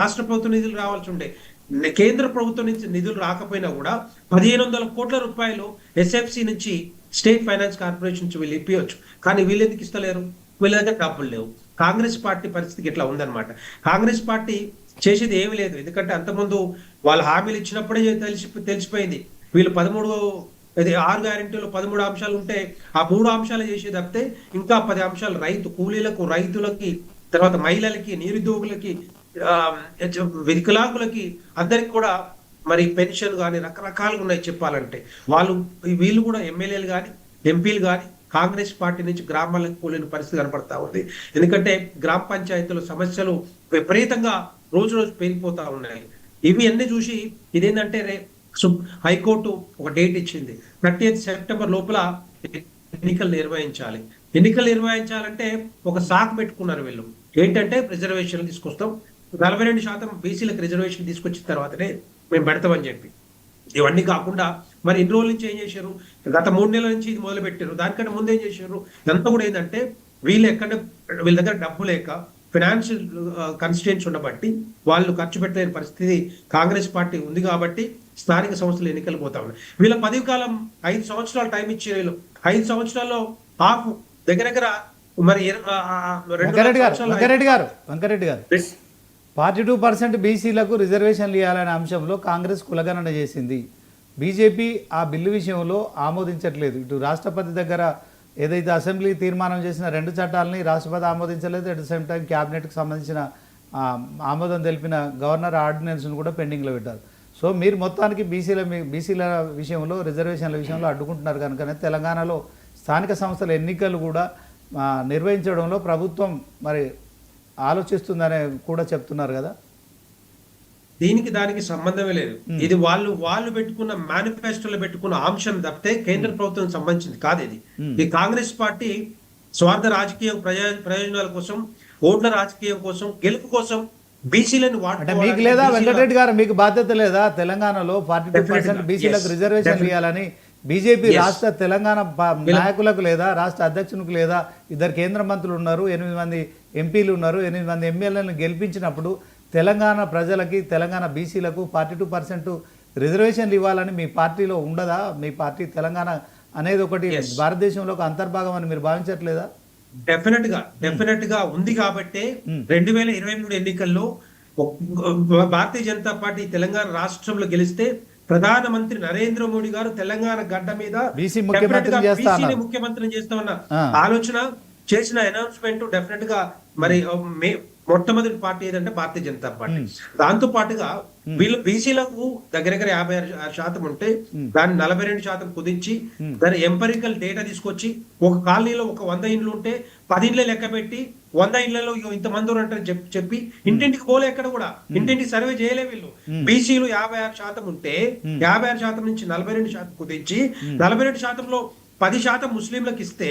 రాష్ట్ర ప్రభుత్వ నిధులు రావాల్సి ఉండే కేంద్ర ప్రభుత్వం నుంచి నిధులు రాకపోయినా కూడా పదిహేను వందల కోట్ల రూపాయలు ఎస్ఎఫ్సి నుంచి స్టేట్ ఫైనాన్స్ కార్పొరేషన్ నుంచి వీళ్ళు ఇప్పించవచ్చు కానీ వీళ్ళు ఎందుకు ఇస్తలేరు? వీళ్ళ దగ్గర డబ్బులు లేవు. కాంగ్రెస్ పార్టీ పరిస్థితి ఇట్లా ఉందన్నమాట. కాంగ్రెస్ పార్టీ చేసేది ఏమీ లేదు. ఎందుకంటే అంతకుముందు వాళ్ళు హామీలు ఇచ్చినప్పుడే తెలిసి తెలిసిపోయింది. వీళ్ళు పదమూడు అది ఆరు గ్యారెంటీలు పదమూడు అంశాలు ఉంటే ఆ మూడు అంశాలు చేసేది తప్పితే ఇంకా పది అంశాలు రైతు కూలీలకు రైతులకి తర్వాత మహిళలకి నిరుద్యోగులకి వికలాంగులకి అందరికి కూడా మరి పెన్షన్ కానీ రకరకాలుగా ఉన్నాయి చెప్పాలంటే. వాళ్ళు వీళ్ళు కూడా ఎమ్మెల్యేలు కానీ ఎంపీలు కానీ కాంగ్రెస్ పార్టీ నుంచి గ్రామాలకు పోలేని పరిస్థితి కనపడతా ఉంది. ఎందుకంటే గ్రామ పంచాయతీల సమస్యలు విపరీతంగా రోజు రోజు పెరిగిపోతా ఉన్నాయి. ఇవి అన్ని చూసి ఇదేంటంటే రే హైకోర్టు ఒక డేట్ ఇచ్చింది. థర్టీ సెప్టెంబర్ లోపల ఎన్నికలు నిర్వహించాలి. ఎన్నికలు నిర్వహించాలంటే ఒక సాకు పెట్టుకున్నారు వీళ్ళు. ఏంటంటే రిజర్వేషన్ తీసుకొస్తాం. నలభై రెండు శాతం బీసీలకు రిజర్వేషన్ తీసుకొచ్చిన తర్వాతనే మేము పెడతామని చెప్పి. ఇవన్నీ కాకుండా మరి ఇన్ని రోజుల నుంచి ఏం చేశారు? గత మూడు నెలల నుంచి ఇది మొదలు పెట్టారు దానికంటే ముందు ఏం చేశారు? ఎంత కూడా ఏంటంటే వీళ్ళు ఎక్కడ వీళ్ళ దగ్గర డబ్బు లేక ఫినాన్షియల్ కన్స్టిట్యూన్స్ ఉండబట్టి వాళ్ళు ఖర్చు పెట్టలేని పరిస్థితి కాంగ్రెస్ పార్టీ ఉంది కాబట్టి స్థానిక సంస్థలు ఎన్నికలు పోతా ఉన్నాయి. వీళ్ళ పదవి కాలం ఐదు సంవత్సరాలు టైం ఇచ్చి వీళ్ళు ఐదు సంవత్సరాల్లో హాఫ్ దగ్గర దగ్గర మరి వెంకరెడ్డి గారు వెంకరెడ్డి గారు వెంకరెడ్డి గారు. ఐదు- ఫార్టీ టూ పర్సెంట్ బీసీలకు రిజర్వేషన్లు ఇవ్వాలనే అంశంలో కాంగ్రెస్ కులగణన చేసింది. బీజేపీ ఆ బిల్లు విషయంలో ఆమోదించట్లేదు. ఇటు రాష్ట్రపతి దగ్గర ఏదైతే అసెంబ్లీ తీర్మానం చేసిన రెండు చట్టాలని రాష్ట్రపతి ఆమోదించలేదు. అట్ ద సేమ్ టైం క్యాబినెట్కి సంబంధించిన ఆమోదం తెలిపిన గవర్నర్ ఆర్డినెన్స్ను కూడా పెండింగ్లో పెట్టారు. సో మీరు మొత్తానికి బీసీల బీసీల విషయంలో రిజర్వేషన్ల విషయంలో అడ్డుకుంటున్నారు కనుకనే తెలంగాణలో స్థానిక సంస్థల ఎన్నికలు కూడా నిర్వహించడంలో ప్రభుత్వం మరి ఆలోచిస్తుందనే కూడా చెప్తున్నారు కదా? దీనికి దానికి సంబంధమే లేదు. ఇది వాళ్ళు వాళ్ళు పెట్టుకున్న మేనిఫెస్టోలో పెట్టుకున్న అంశం తప్పితే కేంద్ర ప్రభుత్వం సంబంధించింది కాదు ఇది. ఈ కాంగ్రెస్ పార్టీ స్వార్థ రాజకీయ ప్రయోజనాల కోసం ఓట్ల రాజకీయం కోసం గెలుపు కోసం బీసీలను మీకు లేదా వెంకటరెడ్డి గారు మీకు బాధ్యత లేదా? తెలంగాణలో ఫార్టీ టూ పర్సెంట్. బీసీలకు. రిజర్వేషన్. ఇవ్వాలని బీజేపీ. రాష్ట్ర తెలంగాణ నాయకులకు లేదా రాష్ట్ర అధ్యక్షునికి లేదా ఇద్దరు కేంద్ర మంత్రులు ఉన్నారు ఎనిమిది మంది ఎంపీలు ఉన్నారు ఎనిమిది మంది ఎమ్మెల్యేలను గెలిపించినప్పుడు తెలంగాణ ప్రజలకి తెలంగాణ బీసీలకు ఫార్టీ టూ పర్సెంట్ రిజర్వేషన్లు ఇవ్వాలని మీ పార్టీలో ఉండదా? మీ పార్టీ తెలంగాణ అనేది ఒకటి భారతదేశంలో ఒక అంతర్భాగం అని మీరు భావించట్లేదా? డెఫినెట్గా డెఫినెట్గా ఉంది కాబట్టి రెండు వేల ఇరవై మూడు ఎన్నికల్లో భారతీయ జనతా పార్టీ తెలంగాణ రాష్ట్రంలో గెలిస్తే ప్రధానమంత్రి నరేంద్ర మోడీ గారు తెలంగాణ గడ్డ మీద BC ముఖ్యమంత్రిని definite గా చేస్తా BC ని అన్నారు. ముఖ్యమంత్రిని చేస్తామన్న. ఆలోచన చేసిన అనౌన్స్మెంట్ డెఫినెట్గా మరి మొట్టమొదటి పార్టీ ఏదంటే భారతీయ జనతా పార్టీ. దాంతో పాటుగా వీళ్ళు బీసీలకు దగ్గర దగ్గర యాభై ఆరు శాతం ఉంటే దాన్ని నలభై రెండు శాతం కుదించి దాని ఎంపరికల్ డేటా తీసుకొచ్చి ఒక కాలనీలో ఒక వంద ఇండ్లు ఉంటే పది ఇండ్లే లెక్క పెట్టి వంద ఇళ్ళలో ఇంతమంది ఉంటారని చెప్పి చెప్పి ఇంటింటికి పోలే ఎక్కడ కూడా. ఇంటింటికి సర్వే చేయలే వీళ్ళు. బీసీలు యాభై ఆరు శాతం ఉంటే యాభై ఆరు శాతం నుంచి నలభై రెండు శాతం కుదించి నలభై రెండు శాతంలో పది శాతం ముస్లింలకు ఇస్తే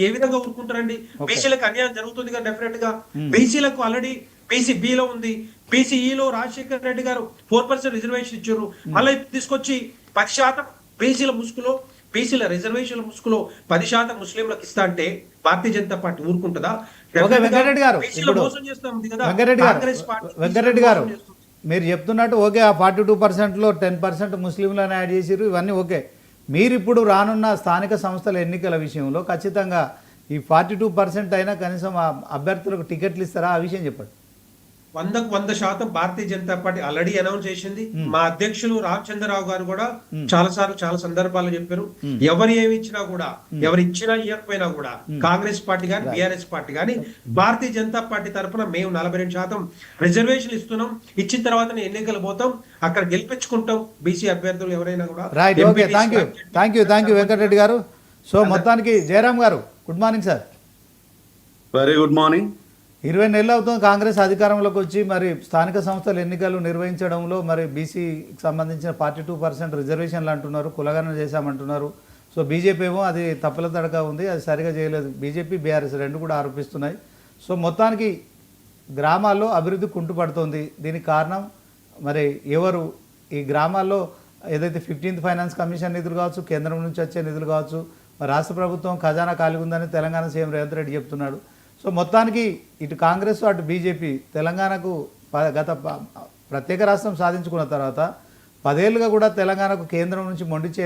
ఏ- విధంగా ఊరుకుంటారండి? బీసీలకు అన్యాయం జరుగుతుంది కదా డెఫినెట్గా. బీసీలకు ఆల్రెడీ బీసీ లో ఉంది. బీసీఈలో రాజశేఖర రెడ్డి గారు ఫోర్ పర్సెంట్ రిజర్వేషన్ ఇచ్చారు. మళ్ళీ తీసుకొచ్చి పది శాతం బీసీల ముసుగులో బీసీల రిజర్వేషన్ల ముసుగులో పది శాతం ముస్లింలకు ఇస్తా అంటే భారతీయ జనతా పార్టీ ఊరుకుంటుందా? వెంకటరెడ్డి గారు వెంకటరెడ్డి గారు. మీరు చెప్తున్నట్టు ఓకే ఆ ఫార్టీ టూ పర్సెంట్లో టెన్ పర్సెంట్ ముస్లింలను యాడ్ చేసిర్రు ఇవన్నీ ఓకే. మీరు ఇప్పుడు రానున్న స్థానిక సంస్థల ఎన్నికల విషయంలో ఖచ్చితంగా ఈ ఫార్టీ టూ పర్సెంట్ అయినా కనీసం ఆ అభ్యర్థులకు టికెట్లు ఇస్తారా? ఆ విషయం చెప్పండి. వందకు వంద శాతం Bharatiya Janata party already announce చేసింది. మా అధ్యక్షులు రామచంద్రరావు గారు కూడా చాలా సార్లు చాలా సందర్భాల్లో చెప్పారు. ఎవరు ఏమి ఇచ్చినా కూడా ఎవరు ఇచ్చినా ఇవ్వకపోయినా కూడా కాంగ్రెస్ పార్టీ కానీ బీఆర్ఎస్ పార్టీ కానీ భారతీయ జనతా పార్టీ తరఫున మేము నలభై రెండు శాతం రిజర్వేషన్ ఇస్తున్నాం. ఇచ్చిన తర్వాత ఎన్నికలు పోతాం. అక్కడ గెలిపించుకుంటాం. బీసీ అభ్యర్థులు ఎవరైనా కూడా right okay MPs thank you thank you thank you Venkatreddy garu. So మొత్తానికి Jayaram garu good morning sir very good morning ఇరవై నెలలు అవుతుంది కాంగ్రెస్ అధికారంలోకి వచ్చి మరి స్థానిక సంస్థల ఎన్నికలు నిర్వహించడంలో మరి బీసీకి సంబంధించిన ఫార్టీ టూ పర్సెంట్ రిజర్వేషన్లు అంటున్నారు కులగణన చేశామంటున్నారు. సో బీజేపీ ఏమో అది తప్పుల తడక ఉంది అది సరిగా చేయలేదు. బీజేపీ బీఆర్ఎస్ రెండు కూడా ఆరోపిస్తున్నాయి. సో మొత్తానికి గ్రామాల్లో అభివృద్ధి కుంటుపడుతోంది. దీనికి కారణం మరి ఎవరు? ఈ గ్రామాల్లో ఏదైతే ఫిఫ్టీన్త్ ఫైనాన్స్ కమిషన్ నిధులు కావచ్చు కేంద్రం నుంచి వచ్చే నిధులు కావచ్చు మరి రాష్ట్ర ప్రభుత్వం ఖజానా ఖాళీ ఉందని తెలంగాణ సీఎం రేవంత్ రెడ్డి చెప్తున్నాడు. సో మొత్తానికి ఇటు కాంగ్రెస్ అటు బీజేపీ తెలంగాణకు ప- గత ప్రత్యేక రాష్ట్రం సాధించుకున్న తర్వాత పదేళ్ళుగా కూడా తెలంగాణకు కేంద్రం నుంచి మొండి చే